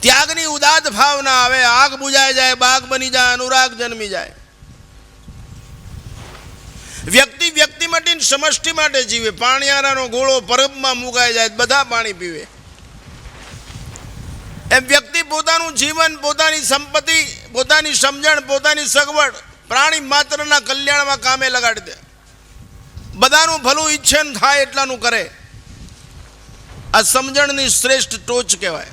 ત્યાગની ઉદાત ભાવના આવે, આગ બુજાઈ જાય, બાગ બની જાય, અનુરાગ જન્મી જાય. વ્યક્તિ વ્યક્તિ માટે સમષ્ટિ માટે જીવે. પાણીયારાનો ગોળો પરબમાં મુકાઈ જાય, બધા પાણી પીવે. એમ વ્યક્તિ પોતાનું જીવન, પોતાની સંપત્તિ, પોતાની સમજણ, પોતાની સગવડ પ્રાણી માત્રના કલ્યાણમાં કામે લગાડી દે. બધાનું ભલું ઈચ્છન થાય એટલાનું કરે. આ સમજણની શ્રેષ્ઠ ટોચ કહેવાય.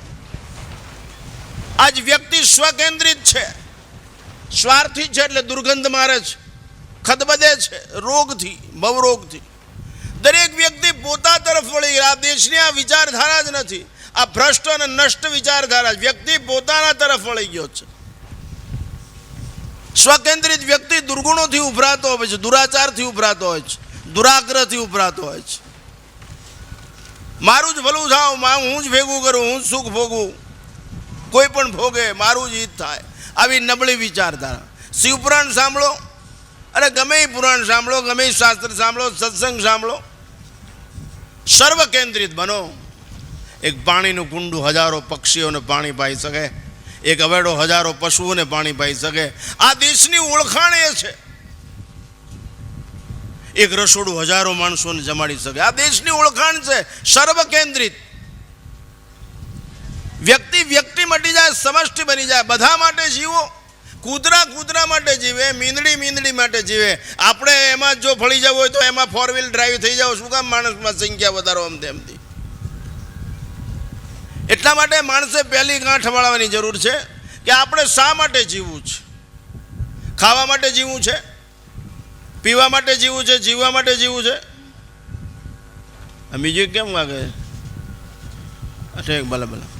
આજ વ્યક્તિ સ્વકેન્દ્રિત છે. સ્વાર્થી છે એટલે દુર્ગંધ મારે છે. ખદબદે છે, રોગથી ભવરોગથી દરેક વ્યક્તિ પોતા તરફ વળી આ દેશની આ વિચારધારા જ નથી. આ ભ્રષ્ટ અને નષ્ટ વિચારધારા. વ્યક્તિ પોતાના તરફ વળી ગયો છે. સ્વકેન્દ્રિત વ્યક્તિ દુર્ગુણોથી ઉભરાતો હોય છે, દુરાચારથી ઉભરાતો હોય છે, દુરાગ્રહથી ઉભરાતો હોય છે. મારું જ ભલું થાવ, હું જ ભેગું કરું, હું જ સુખ ભોગવું. કોઈ પણ ભોગે મારું જ હિત થાય. આવી નબળી વિચારધારા. શિવપુરાણ સાંભળો. અને ગમે પુરાણ સાંભળો, ગમે શાસ્ત્ર સાંભળો, સત્સંગ સાંભળો. સર્વ કેન્દ્રિત બનો. એક પાણીનું કુંડું હજારો પક્ષીઓને પાણી પાઈ શકે. એક અવેડો હજારો પશુઓને પાણી પાઈ શકે. આ દેશની ઓળખાણ એ છે. એક રસોડું હજારો માણસોને જમાડી શકે. આ દેશની ઓળખાણ છે. સર્વ કેન્દ્રિત વ્યક્તિ વ્યક્તિ મટી જાય, સમષ્ટિ બની જાય. બધા માટે જીવો. કૂતરા કૂતરા માટે જીવે, મીંદડી મીંદડી માટે જીવે. આપણે એમાં જો ફળી જવું હોય તો એમાં ફોર વ્હીલ ડ્રાઈવ થઈ જાવ. શું કામ માણસમાં સંખ્યા વધારો આમ તેમથી એટલા માટે માણસે પહેલી ગાંઠ વાળવાની જરૂર છે કે આપણે શા માટે જીવવું છે? ખાવા માટે જીવવું છે? પીવા માટે જીવવું છે? જીવવા માટે જીવવું છે? બીજું કેમ વાગે? ઠીક ભલે ભલે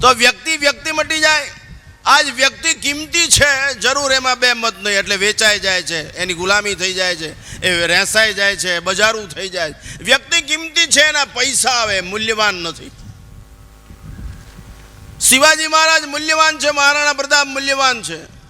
તો વ્યક્તિ વ્યક્તિ મટી જાય. આજ વ્યક્તિ કિંમતી છે, જરૂર એમાં બે મત નહીં, એટલે વેચાઈ જાય છે, એની ગુલામી થઈ જાય છે, એ રહેસાઈ જાય છે, બજારું થઈ જાય. વ્યક્તિ કિંમતી છે, એના પૈસા આવે, મૂલ્યવાન નથી. શિવાજી મહારાજ મૂલ્યવાન છે, મહારાણા પ્રતાપ મૂલ્યવાન છે.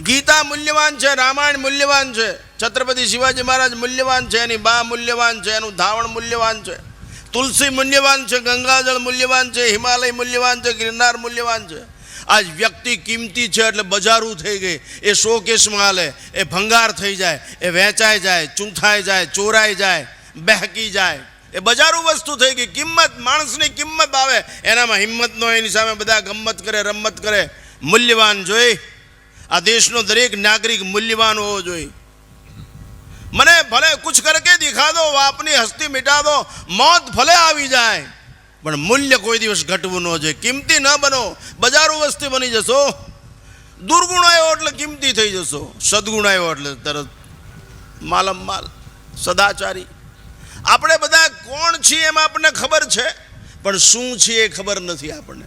ગીતા મૂલ્યવાન છે, રામાયણ મૂલ્યવાન છે, છત્રપતિ શિવાજી મહારાજ મૂલ્યવાન છે, એની બા મૂલ્યવાન છે, એનું ધાવણ મૂલ્યવાન છે. તુલસી મૂલ્યવાન છે, ગંગાજળ મૂલ્યવાન છે, હિમાલય મૂલ્યવાન છે, ગિરનાર મૂલ્યવાન છે. આજ વ્યક્તિ કિંમતી છે એટલે બજારું થઈ ગઈ. એ શોકેસમાં હાલે. એ ભંગાર થઈ જાય. એ વેચાઈ જાય, ચૂંથાઈ જાય, ચોરાઈ જાય, બહેકી જાય. એ બજારું વસ્તુ થઈ ગઈ. કિંમત, માણસની કિંમત આવે. એનામાં હિંમત ન એની સામે બધા ગમત કરે રમત કરે. મૂલ્યવાન જોઈ. આ દેશનો દરેક નાગરિક મૂલ્યવાન હોવો જોઈએ. મને ભલે કુછ કરકે દિખા દો આપની હસ્તી મિટા દો, મોત ભલે આવી જાય. પણ મૂલ્ય કોઈ દિવસ ઘટવું ન જોઈએ. કિંમતી ન બનો, બજારો વસ્તી બની જશો. દુર્ગુણ આવ્યો એટલે કિંમતી થઈ જશો. સદગુણ આવ્યો એટલે તરત માલમ માલ, સદાચારી. આપણે બધા કોણ છીએ એમ આપણને ખબર છે, પણ શું છીએ એ ખબર નથી આપણને.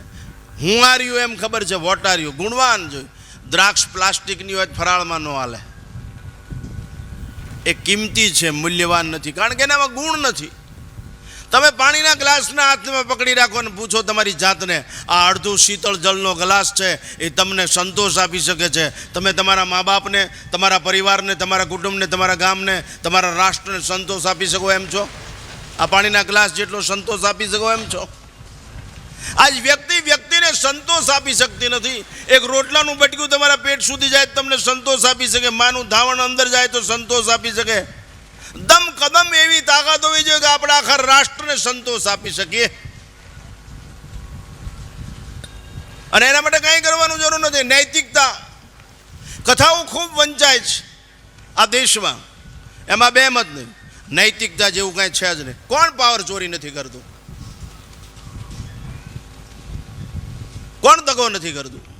હું આર્યું એમ ખબર છે વોટ આર્યું ગુણવાન જોઈ દ્રાક્ષ પ્લાસ્ટિકની હોય ફરાળમાં ન હાલે. એ કિંમતી છે, મૂલ્યવાન નથી, કારણ કે એનામાં ગુણ નથી. તમે પાણીના ગ્લાસના હાથમાં પકડી રાખો અને પૂછો તમારી જાતને, આ અડધું શીતળ જળનો ગ્લાસ છે, એ તમને સંતોષ આપી શકે છે. તમે તમારા મા બાપને તમારા પરિવારને, તમારા કુટુંબને, તમારા ગામને, તમારા રાષ્ટ્રને સંતોષ આપી શકો એમ છો? આ પાણીના ગ્લાસ જેટલો સંતોષ આપી શકો એમ છો? આજ વ્યક્તિ વ્યક્તિને સંતોષ આપી શકતી નથી. એક રોટલાનું બટક્યું તમારા પેટ સુધી જાય તમને સંતોષ આપી શકે. માનું ધાવણ અંદર જાય તો સંતોષ આપી શકે. દમ કદમ એવી તાકાત હોવી જોઈએ કે આપણે આખા રાષ્ટ્રને સંતોષ આપી શકીએ. અને એના માટે કંઈ કરવાનું જરૂર નથી. નૈતિકતા. કથાઓ ખૂબ વંચાય છે આ દેશમાં. એમાં બે મત નહીં. નૈતિકતા જેવું કાંઈ છે જ નહીં. કોણ પાવર ચોરી નથી કરતું? કોણ દગો નથી કરતું?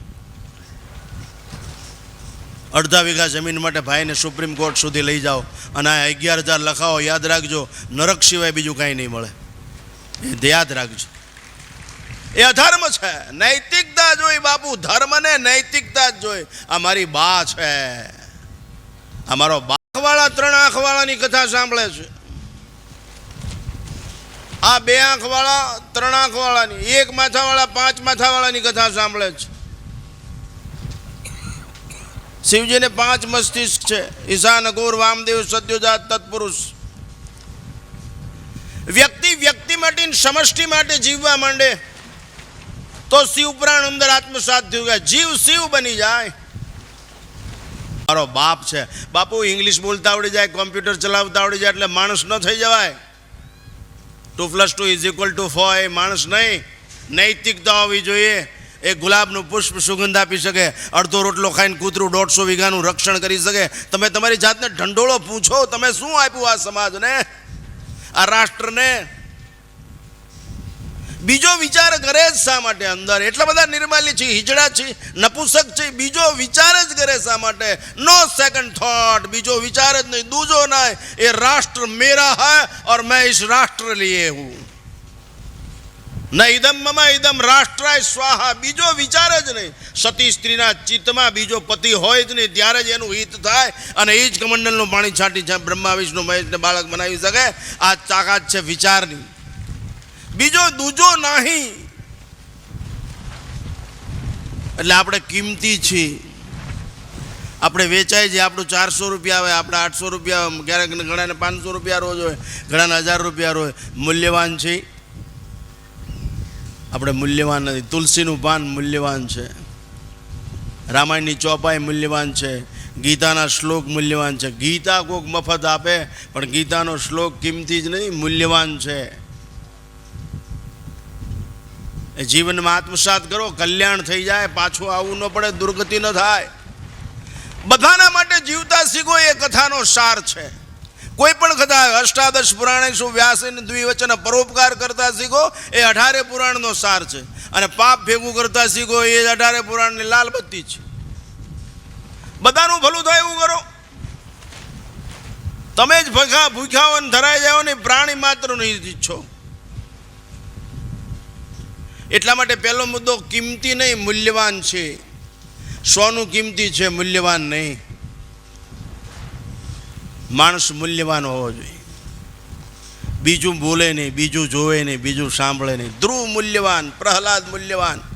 અડધા વીઘા જમીન માટે ભાઈને સુપ્રીમ કોર્ટ સુધી લઈ જાઓ અને આ અગિયાર હજાર લખાવો યાદ રાખજો, નરક સિવાય બીજું કાંઈ નહીં મળે. એ યાદ રાખજો. એ અધર્મ છે, નૈતિકતા જોઈ બાપુ, ધર્મને નૈતિકતા જ જોઈ. આ મારી બા છે. આ મારો બાખવાળા, ત્રણ આંખવાળાની કથા સાંભળે છે. આ બે આંખવાળા, ત્રણ આંખવાળાની, એક માથાવાળા, પાંચ માથાવાળાની કથા સાંભળે છે. શિવજીને પાંચ મસ્તિષ્ક છે. ઈશાન, અઘોર, વામદેવ, સદ્યોજાત, તત્પુરુષ. વ્યક્તિ વ્યક્તિ માટે સમષ્ટિ માટે જીવવા માંડે, તો શિવ પુરાણ અંદર આત્મસાત થયું કે જીવ શિવ બની જાય. મારો બાપ છે. બાપુ ઇંગ્લિશ બોલતા આવડી જાય કોમ્પ્યુટર ચલાવતા આવડી જાય, એટલે માણસ ન થઈ જવાય. Two plus two is equal to four એ માણસ નહીં. નૈતિકતા હોવી જોઈએ. એ ગુલાબનું પુષ્પ સુગંધ આપી શકે. અડધો રોટલો ખાઈને કૂતરું દોઢસો વીઘાનું રક્ષણ કરી શકે. તમે તમારી જાતને ઢંઢોળો પૂછો, તમે શું આપ્યું આ સમાજને? આ રાષ્ટ્રને? બીજો વિચાર કરે જ શા માટે અંદર એટલા બધા નિર્માલી છે હિજડા છે નપુસક છે બીજો વિચાર જ કરે શા માટે નો સેકન્ડ થોટ બીજો વિચાર જ નહીં દૂજો ના એ રાષ્ટ્ર મેરા હૈ और मैं इस राष्ट्र लिए हूं ન ઇદમ મમ ઇદમ રાષ્ટ્રાય સ્વાહા બીજો વિચાર જ નહીં સતી સ્ત્રીના ચિત્તમાં બીજો પતિ હોય જ નહીં ત્યારે જ એનું હિત થાય અને એ જ કમંડલનું પાણી છાંટી છે બ્રહ્મા વિષ્ણુ મહેશને બાળક બનાવી શકે આ તાકાત છે વિચારની બીજો દૂજો નહીં. એટલે આપણે કિંમતી છીએ. આપણે વેચાય છે આપણું ચારસો રૂપિયા આવે આપણે આઠસો રૂપિયા આવે, ક્યારેક ઘણાને પાંચસો રૂપિયા રોજ હોય ઘણાને હજાર રૂપિયા રોજ મૂલ્યવાન છે. આપણે મૂલ્યવાન નથી. તુલસીનું પાન મૂલ્યવાન છે. રામાયણની ચોપાઈ મૂલ્યવાન છે. ગીતાના શ્લોક મૂલ્યવાન છે. ગીતા કોક મફત આપે પણ ગીતાનો શ્લોક કિંમતી જ નહીં મૂલ્યવાન છે એ જીવનમાં આત્મસાત કરો, કલ્યાણ થઈ જાય, પાછું આવવું ન પડે, દુર્ગતિ ન થાય. બધાના માટે જીવતા શીખો એ કથાનો સાર છે. કોઈ પણ કથા અષ્ટાદશ પુરાણે શું વ્યાસન દ્વિવચન પરોપકાર કરતા શીખો, એ અઢારે પુરાણનો સાર છે. અને પાપ ભેગું કરતા શીખો, એ અઢારે પુરાણની લાલ બત્તી છે. બધાનું ભલું થાય એવું કરો. તમે જ ભૂખા ભૂખ્યા હોય ધરાઈ જાઓ ને પ્રાણી માત્ર નહીં ઈચ્છો. એટલા માટે પહેલો મુદ્દો કિંમતી નહીં, મૂલ્યવાન છે. સોનું કિંમતી છે, મૂલ્યવાન નહીં. માણસ મૂલ્યવાન હોવો જોઈએ. બીજું બોલે નહીં, બીજું જોવે નહીં, બીજું સાંભળે નહીં. ધ્રુવ મૂલ્યવાન, પ્રહલાદ મૂલ્યવાન.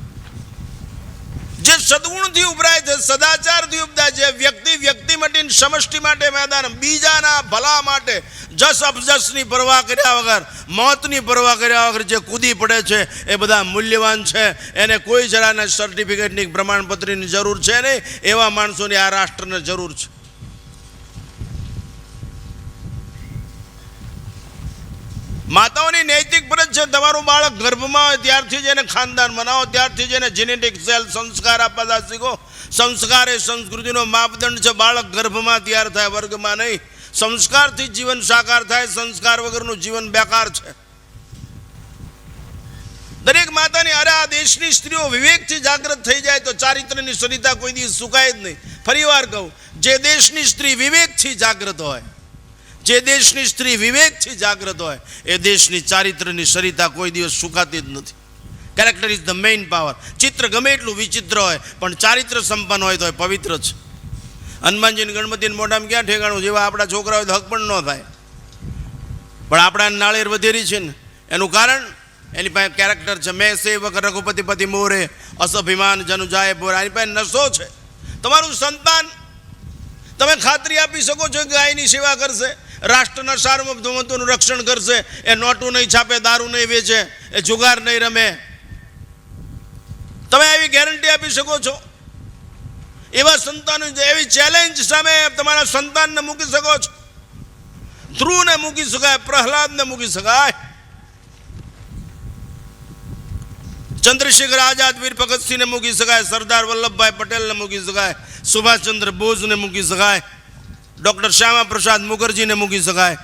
જે સદગુણથી ઉભરાય છે, સદાચારથી ઉપજાય છે, વ્યક્તિ વ્યક્તિ માટે સમષ્ટિ માટે મેદાન, બીજાના ભલા માટે જસ અપજસની પરવા કર્યા વગર, મોતની પરવા કર્યા વગર જે કૂદી પડે છે, એ બધા મૂલ્યવાન છે. એને કોઈ જરાના સર્ટિફિકેટની પ્રમાણપત્રની જરૂર છે નહીં, એવા માણસોની આ રાષ્ટ્રને જરૂર છે. માતાઓની નૈતિક ફરજ છે. તમારું બાળક ગર્ભમાં હોય ત્યારથી જ એને ખાનદાન બનાવો, ત્યારથી જ એને જેનેટિક સેલ સંસ્કાર આપવા શીખો. સંસ્કાર એ સંસ્કૃતિનો માપદંડ છે. બાળક ગર્ભમાં તૈયાર થાય, વર્ગમાં નહીં. સંસ્કારથી જીવન સાકાર થાય, સંસ્કાર વગરનું જીવન બેકાર છે. દરેક માતાની અરે આ દેશની સ્ત્રીઓ વિવેકથી જાગૃત થઈ જાય તો ચારિત્રની સરિતા કોઈ દિવસ સુકાય જ નહીં. ફરીવાર કહું, જે દેશની સ્ત્રી વિવેકથી જાગૃત હોય જે દેશની સ્ત્રી વિવેકથી જાગૃત હોય, એ દેશની ચારિત્રની સરિતા કોઈ દિવસ સુકાતી જ નથી. Character is the main power ચિત્ર ગમે એટલું વિચિત્ર હોય, પણ ચારિત્ર સંપન્ન હોય તો એ પવિત્ર છે. હનુમાનજીને ગણપતિને મોઢામાં ક્યાં ઠેકાણું? જેવા આપણા છોકરા હોય તો હક પણ ન થાય. પણ આપણા નાળેર વધેરી છે ને, એનું કારણ? એની પાસે કેરેક્ટર છે. મેં સેવક, રઘુપતિ, પતિ, મોરે, અસભિમાન જનુ જાય બોર એની પાસે નશો છે. તમારું સંતાન તમે ખાતરી આપી શકો છો કે ગાયની સેવા કરશે? રાષ્ટ્રના સાર્વભૌમત્વનું રક્ષણ કરશે. એ નોટું નહીં છાપે, દારૂ નહીં વેચે, એ જુગાર નહીં રમે. તમે એવી ગેરંટી આપી શકો છો. એવા સંતાનો એવી ચેલેન્જ સામે તમારા સંતાનને મૂકી શકો છો. ધ્રુવને મૂકી શકાય, પ્રહલાદને મૂકી શકાય. ચંદ્રશેખર આઝાદ, વીર ભગતસિંહને મૂકી શકાય, સરદાર વલ્લભભાઈ પટેલને મૂકી શકાય, સુભાષચંદ્ર બોઝને મૂકી શકાય. ડૉક્ટર શ્યામા પ્રસાદ મુખર્જીને મૂકી શકાય.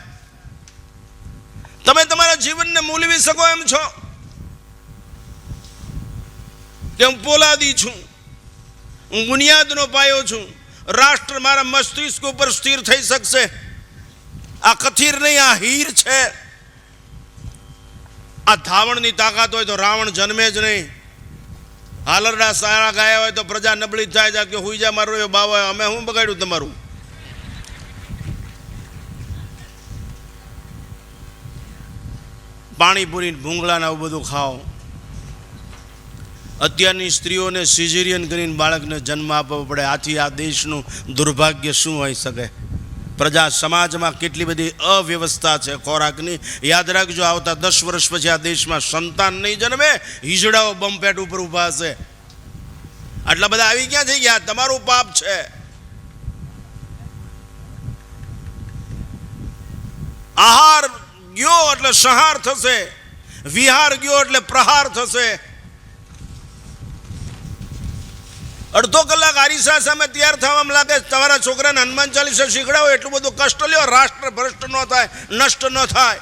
તમે તમારા જીવનને મૂલવી શકો એમ છો? કે હું પોલાદી છું? હું બુનિયાદનો પાયો છું. રાષ્ટ્ર મારા મસ્તિષ્ક ઉપર સ્થિર થઈ શકશે. આ કથિર નહીં, આ હીર છે. આ ધાવણની તાકાત હોય તો રાવણ જન્મે જ નહીં. હાલરડા સારા ગાયા હોય તો પ્રજા નબળી થાય જા કે હુઈ જા મારો બાવા અમે શું બગાડ્યું તમારું? પાણીપુરી ભૂંગળાને આવું બધું ખાઓ. અત્યારની સ્ત્રીઓને સિઝેરિયન કરીને બાળકને જન્મ આપવો પડે. આથી આ દેશનું દુર્ભાગ્ય શું હોઈ શકે? પ્રજા સમાજમાં કેટલી બધી અવ્યવસ્થા છે ખોરાકની. યાદ રાખજો, આવતા દસ વર્ષ પછી આ દેશમાં સંતાન નહીં જન્મે હિજડાઓ બમપેટ ઉપર ઊભા હશે. આટલા બધા આવી ક્યાં થઈ ગયા? તમારું પાપ છે. આહાર ગયો એટલે સંહાર થશે. વિહાર ગયો એટલે પ્રહાર થશે. અડધો કલાક આરીસા સામે તૈયાર થવામાં લાગે તમારા છોકરાને હનુમાન ચાલીસા શીખડાવો. એટલું બધું કષ્ટ લ્યો, રાષ્ટ્ર ભ્રષ્ટ ન થાય, નષ્ટ ન થાય.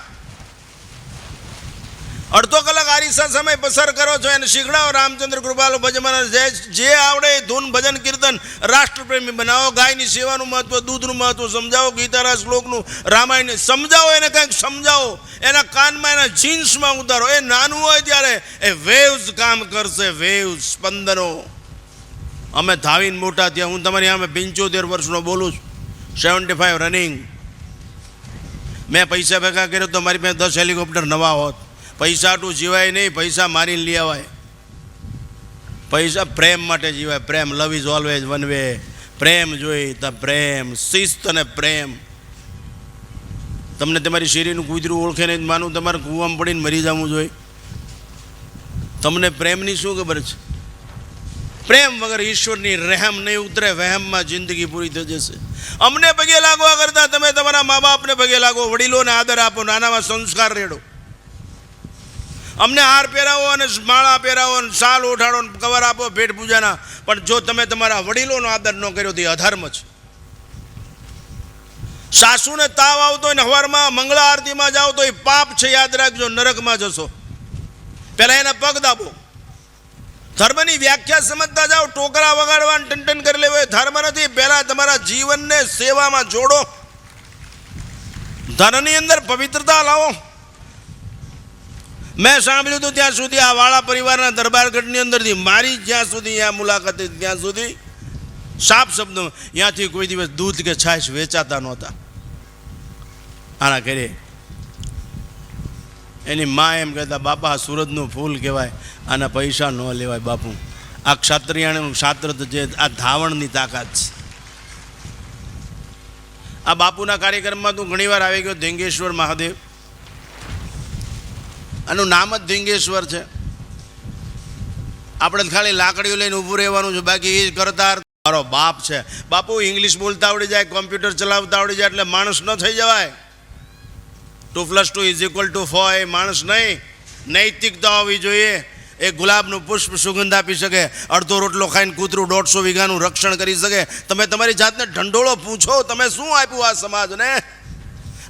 અડધો કલાક આરીસા સમય પસાર કરો છો એને શીખડાવો રામચંદ્ર કૃપાલો ભજમાન જે જે આવડે એ ધૂન ભજન કીર્તન રાષ્ટ્રપ્રેમી બનાવો, ગાયની સેવાનું મહત્વ, દૂધનું મહત્વ સમજાવો, ગીતાના શ્લોકનું રામાયણ સમજાવો, એને કંઈક સમજાવો, એના કાનમાં એના જીન્સમાં ઉતારો. એ નાનું હોય ત્યારે એ વેવ્સ કામ કરશે, વેવ્સ સ્પંદનો. અમે ધાવીને મોટા થયા. હું તમારી સામે પંચોતેર વર્ષનો બોલું છું. સેવન્ટી ફાઈવ રનિંગ મેં પૈસા ભેગા કર્યો તો મારી પાસે દસ હેલિકોપ્ટર નવા હોત. પૈસા આટલું જીવાય નહીં, પૈસા મારીને લઈ આવાય પૈસા પ્રેમ માટે જીવાય. પ્રેમ love is always one way પ્રેમ જોઈ તો પ્રેમ, શિસ્ત અને પ્રેમ. તમને તમારી શેરીનું કૂતરું ઓળખે નહીં, માનું તમારે કૂવામાં પડીને મરી જવું જોઈએ. તમને પ્રેમની શું ખબર છે? પ્રેમ વગર ઈશ્વરની રહેમ નહીં ઉતરે, વહેમમાં જિંદગી પૂરી થઈ જશે. અમને પગે લાગવા કરતાં તમે તમારા મા બાપને પગે લાગો, વડીલોને આદર આપો, નાનામાં સંસ્કાર રેડો. અમને હાર પહેરાવો અને માળા પહેરાવો અને સાલ ઉઠાડો ને કવર આપો ભેટ પૂજાના. પણ જો તમે તમારા વડીલોનો આદર ન કર્યો તો એ અધર્મ છે. સાસુને તાવ આવતો હોય ને હવારમાં મંગળા આરતીમાં જાઓ તો એ પાપ છે, યાદ રાખજો, નરકમાં જશો. પહેલાં એના પગ દાબો. ધર્મની વ્યાખ્યા સમજતા જાઓ ટોકરા વગાડવા ટન ટન કરી લેવો ધર્મ નથી. પહેલાં તમારા જીવનને સેવામાં જોડો. ધનની અંદર પવિત્રતા લાવો. મેં સાંભળ્યું હતું ત્યાં સુધી આ વાળા પરિવારના દરબારગઢની અંદરથી મારી જ્યાં સુધી આ મુલાકાત ત્યાં સુધી સાફ શબ્દો ત્યાંથી કોઈ દિવસ દૂધ કે છાશ વેચાતા નહોતા. આના ઘરે એની મા એમ કહેતા, બાપા, આ સુરતનું ફૂલ કહેવાય, આના પૈસા ન લેવાય બાપુ. આ ક્ષત્રિયાણીનું ક્ષાત્ર તો જે, આ ધાવણની તાકાત છે. આ બાપુના કાર્યક્રમમાં તું ઘણીવાર આવી ગયો ધેંગેશ્વર મહાદેવ આનું નામ જ ધીંગેશ્વર છે. આપણે ખાલી લાકડીઓ લઈને ઊભું રહેવાનું છે, બાકી એ કરતા મારો બાપ છે. બાપુ ઇંગ્લિશ બોલતા આવડી જાય, કોમ્પ્યુટર ચલાવતા આવડી જાય, એટલે માણસ ન થઈ જવાય. Two plus two is equal to four એ માણસ નહીં. નૈતિકતા હોવી જોઈએ. એ ગુલાબનું પુષ્પ સુગંધ આપી શકે, અડધો રોટલો ખાઈને કૂતરું દોઢસો વીઘાનું રક્ષણ કરી શકે. તમે તમારી જાતને ઢંઢોળો પૂછો, તમે શું આપ્યું આ સમાજને?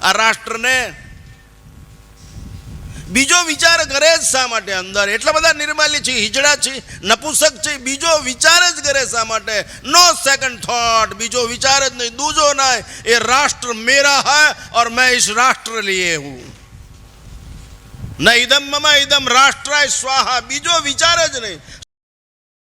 આ રાષ્ટ્રને? બીજો વિચાર કરે જ શા માટે અંદર? એટલા બધા નિર્માલી છે, હિજડા છે, નપુસક છે, બીજો વિચાર જ કરે શા માટે? નો સેકન્ડ થોટ બીજો વિચાર જ નહીં, દૂજો નહીં એ રાષ્ટ્ર મેરા હૈ ઓર મેં ઇસ રાષ્ટ્ર લીએ હું. ના ઇદમ મમા ઇદમ રાષ્ટ્રાય સ્વાહા. બીજો વિચાર જ નહીં.